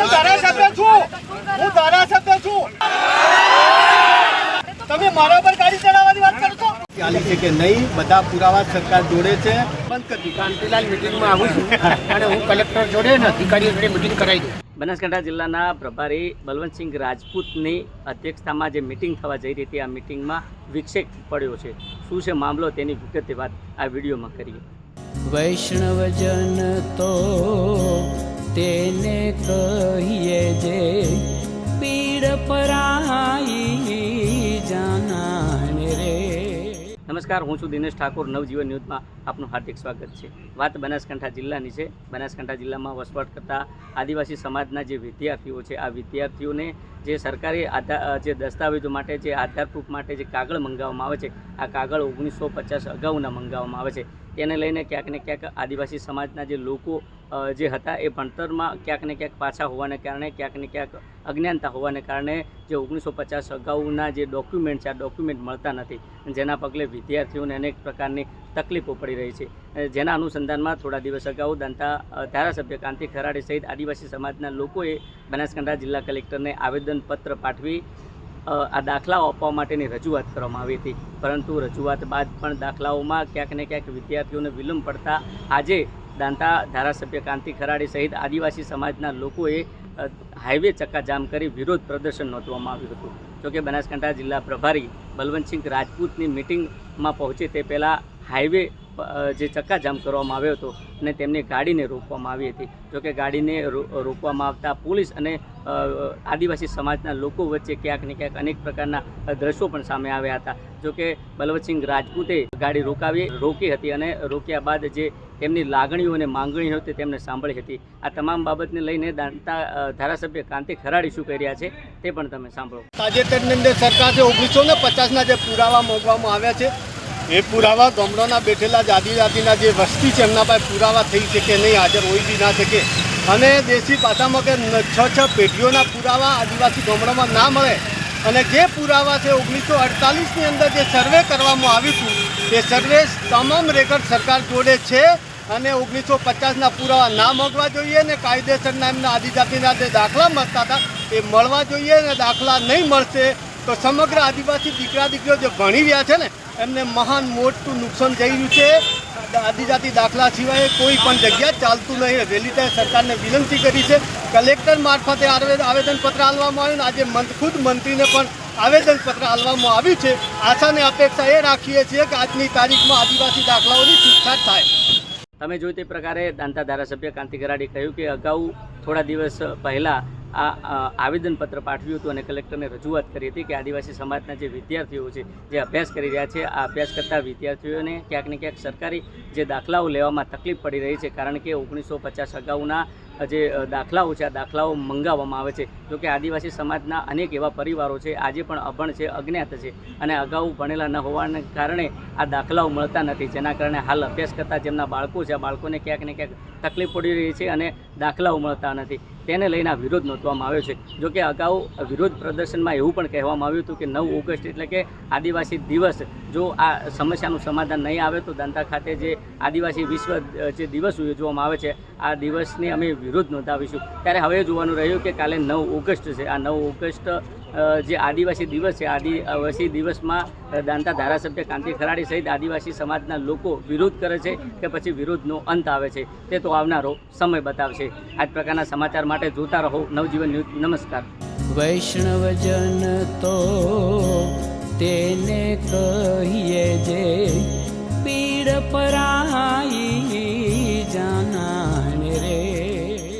હું ધારાસભ્ય છું. હું ધારાસભ્ય છું. તમે મારા પર ગાડી ચલાવવાની વાત કરો છો? ચાલી છે કે નહીં બધા પુરાવા સરકાર જોડે છે. બંધ કરી કાંતિલાલ મિટિંગમાં આવું છું. અને હું કલેક્ટર જોડે ને અધિકારીઓ જોડે મિટિંગ કરાવી દઉં. બનાસકાંઠા જિલ્લાના પ્રભારી બલવંતસિંહ રાજપૂતની અધ્યક્ષતામાં જે મિટિંગ થવા જઈ રહી હતી આ મિટિંગમાં વિક્ષેપ પડ્યો છે. શું છે મામલો તેની વિગતે વાત આ વિડીયોમાં કરીએ. વૈષ્ણવજન તો તેને કહીએ જે પીડ પરાઈ જાનાને રે. નમસ્કાર, હું છું દિનેશ ઠાકોર, નવજીવન ન્યૂઝમાં આપનું હાર્દિક સ્વાગત છે. વાત બનાસકાંઠા જિલ્લાની છે. બનાસકાંઠા જિલ્લામાં વસવાટ કરતા આદિવાસી સમાજના જે વિદ્યાર્થીઓ છે, આ વિદ્યાર્થીઓને જે સરકારી આધાર જે દસ્તાવેજો માટે જે આધાર પ્રૂફ માટે જે કાગળ મંગાવવામાં આવે છે, આ કાગળ ઓગણીસો પચાસ અગાઉના મંગાવવામાં આવે છે. તેને લઈને ક્યાંક ને ક્યાંક આદિવાસી સમાજના જે લોકો જે હતા એ ભણતરમાં ક્યાંક ને ક્યાંક પાછા હોવાને કારણે, ક્યાંક ને ક્યાંક અજ્ઞાનતા હોવાને કારણે જે ઓગણીસો પચાસ અગાઉના જે ડોક્યુમેન્ટ છે, આ ડોક્યુમેન્ટ મળતા નથી. જેના પગલે વિદ્યાર્થીઓને અનેક પ્રકારની તકલીફો પડી રહી છે. જેના અનુસંધાનમાં થોડા દિવસ અગાઉ દાંતા ધારાસભ્ય કાંતિ ખરાડી સહિત આદિવાસી સમાજના લોકોએ બનાસકાંઠા જિલ્લા કલેક્ટરને આવેદનપત્ર પાઠવી આ દાખલાઓ આપવા માટેની રજૂઆત કરવામાં આવી હતી. પરંતુ રજૂઆત બાદ પણ દાખલાઓમાં ક્યાંક ને ક્યાંક વિદ્યાર્થીઓને વિલંબ પડતા આજે દાંતા, ધારાસભ્ય કાંતિ ખરાડી સહિત આદિવાસી સમાજના લોકોએ હાઈવે ચક્કાજામ કરી વિરોધ પ્રદર્શન નોંધવામાં આવ્યું હતું. જોકે બનાસકાંઠા જિલ્લા પ્રભારી બલવંતસિંહ રાજપૂતની મિટિંગમાં પહોંચે તે પહેલાં હાઈવે જે ચક્કાજામ કરવામાં આવ્યો હતો અને તેમની ગાડીને રોકવામાં આવી હતી. જોકે ગાડીને રોકવામાં આવતા પોલીસ અને આદિવાસી સમાજના લોકો વચ્ચે ક્યાંક ને ક્યાંક અનેક પ્રકારના દ્રશ્યો પણ સામે આવ્યા હતા. જોકે બલવતસિંહ રાજપૂતે ગાડી રોકાવી, રોકી હતી અને રોક્યા બાદ જે તેમની લાગણીઓ અને માંગણીઓ હતી તેમને સાંભળી હતી. આ તમામ બાબતને લઈને દાંતા ધારાસભ્ય કાંતિ ખરાડી શું કર્યા છે તે પણ તમે સાંભળો. તાજેતરની અંદર સરકાર જે ઓગણીસો ને પચાસના જે પુરાવા મોકવામાં આવ્યા છે એ પુરાવા ગામડાના બેઠેલા જ આદિજાતિના જે વસ્તી છે, એમના પાસે પુરાવા થઈ શકે નહીં, હાજર હોય બી ના શકે. અને દેશી પાછામાં કે છ છ પેઢીઓના પુરાવા આદિવાસી ગામડામાં ના મળે. અને જે પુરાવા છે, ઓગણીસો અડતાલીસની અંદર જે સર્વે કરવામાં આવ્યું હતું એ સર્વે તમામ રેકર્ડ સરકાર જોડે છે અને ઓગણીસો પચાસના પુરાવા ના મોકવા જોઈએ ને કાયદેસરના એમના આદિજાતિના જે દાખલા મળતા હતા, એ મળવા જોઈએ ને દાખલા નહીં મળશે, તો સમગ્ર આદિવાસી દીકરા દીકરીઓ જે ભણી રહ્યા છે ને એમને મહાન મોટું નુકસાન થઈ રહ્યું છે. આદિજાતિ દાખલા સિવાય કોઈ પણ જગ્યા ચાલતું નહીં રેલી તે સરકારને વિનંતી કરી છે. કલેક્ટર મારફતે આવેદ- આવેદનપત્ર આપવામાં આવ્યું આજે મંત ખુદ મંત્રીને પણ આવેદનપત્ર આપવામાં આવ્યું છે. આશાને અપેક્ષા એ રાખીએ છીએ કે આજની તારીખમાં આદિવાસી દાખલાઓની છૂટછાટ થાય. તમે જોઈ તે પ્રકારે દાંતા ધારાસભ્ય કાંતિ ગરાડી કહ્યું કે અગાઉ થોડા દિવસ પહેલાં આ આવેદનપત્ર પાઠવ્યું હતું અને કલેક્ટરને રજૂઆત કરી હતી કે આદિવાસી સમાજના જે વિદ્યાર્થીઓ છે, જે અભ્યાસ કરી રહ્યા છે, આ અભ્યાસ કરતા વિદ્યાર્થીઓને ક્યાંક ને ક્યાંક સરકારી જે દાખલાઓ લેવામાં તકલીફ પડી રહી છે, કારણ કે ઓગણીસો પચાસ અગાઉના જે દાખલાઓ છે, આ દાખલાઓ મંગાવવામાં આવે છે. જો કે આદિવાસી સમાજના અનેક એવા પરિવારો છે, આજે પણ અભણ છે, અજ્ઞાત છે અને અગાઉ ભણેલા ન હોવાને કારણે આ દાખલાઓ મળતા નથી. જેના કારણે હાલ અભ્યાસ કરતા જેમના બાળકો છે, આ બાળકોને ક્યાંક ને ક્યાંક તકલીફ પડી રહી છે અને દાખલાઓ મળતા નથી. તેને લઈને વિરોધ નોંધવામાં આવ્યો છે. જો કે અગાઉ વિરોધ પ્રદર્શનમાં એવું પણ કહેવામાં આવ્યું હતું કે નવ ઓગસ્ટ એટલે કે આદિવાસી દિવસ. જો આ સમસ્યાનું સમાધાન નહીં આવે તો દાંતા ખાતે જે આદિવાસી વિશ્વ જે દિવસ ઉજવવામાં આવે છે, આ દિવસની અમે વિરોધ નોંધાવીશું. ત્યારે હવે જોવાનું રહ્યું કે કાલે નવ ઓગસ્ટ છે. આ નવ ઓગસ્ટ જે આદિવાસી દિવસ છે, આદિવાસી દિવસમાં દાંતા ધારાસભ્ય કાંતિ ખરાડી સહિત આદિવાસી સમાજના લોકો વિરોધ કરે છે કે પછી વિરોધનો અંત આવે છે તે તો આવનારો સમય બતાવશે. આ જ પ્રકારના સમાચાર માટે જોતા રહો. નવજીવન ન્યૂઝ, નમસ્કાર. વૈષ્ણવજન તો તેને કહીએ જે પીડ પરાઈ